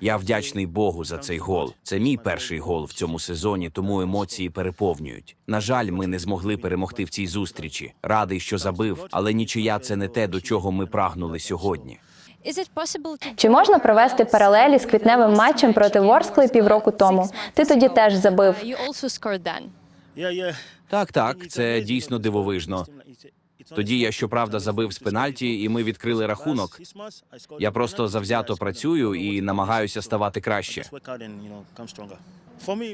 Я вдячний Богу за цей гол. Це мій перший гол в цьому сезоні, тому емоції переповнюють. На жаль, ми не змогли перемогти в цій зустрічі. Радий, що забив, але нічия це не те, до чого ми прагнули сьогодні. Чи можна провести паралелі з квітневим матчем проти Ворскли півроку тому? Ти тоді теж забив. Так, так, це дійсно дивовижно. Тоді я щоправда забив з пенальті, і ми відкрили рахунок. Я просто завзято працюю і намагаюся ставати краще.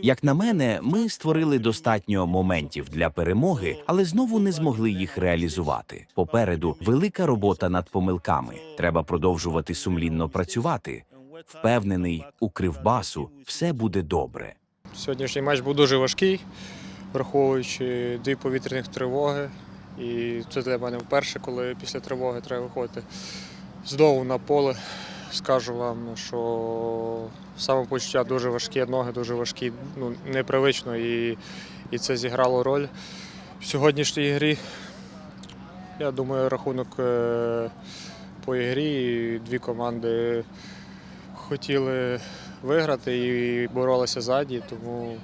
Як на мене, ми створили достатньо моментів для перемоги, але знову не змогли їх реалізувати. Попереду велика робота над помилками. Треба продовжувати сумлінно працювати. Впевнений, у кривбасу все буде добре. Сьогоднішній матч був дуже важкий, враховуючи дві повітряних тривоги. І це для мене вперше, коли після тривоги треба виходити знову на поле. Скажу вам, що самопочуття дуже важке, ноги дуже важкі, ну, непривично, і, і це зіграло роль в сьогоднішній грі. Я думаю, рахунок е, по ігрі. Дві команди хотіли виграти і боролися ззаді, тому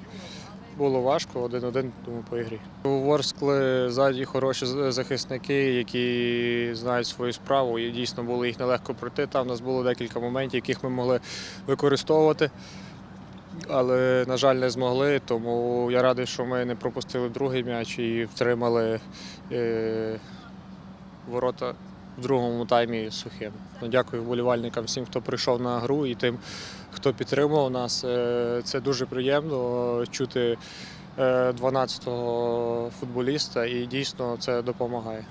було важко один-один тому по ігрі. У Ворскли ззаді хороші захисники, які знають свою справу, і дійсно було їх нелегко пройти. Там у нас було декілька моментів, яких ми могли використовувати. Але, на жаль, не змогли, тому я радий, що ми не пропустили другий м'яч і втримали е, ворота в другому таймі сухим. Ну, Дякую вболівальникам всім, хто прийшов на гру і тим, хто підтримував нас. Е, Це дуже приємно чути е, 12-го футболіста і дійсно це допомагає.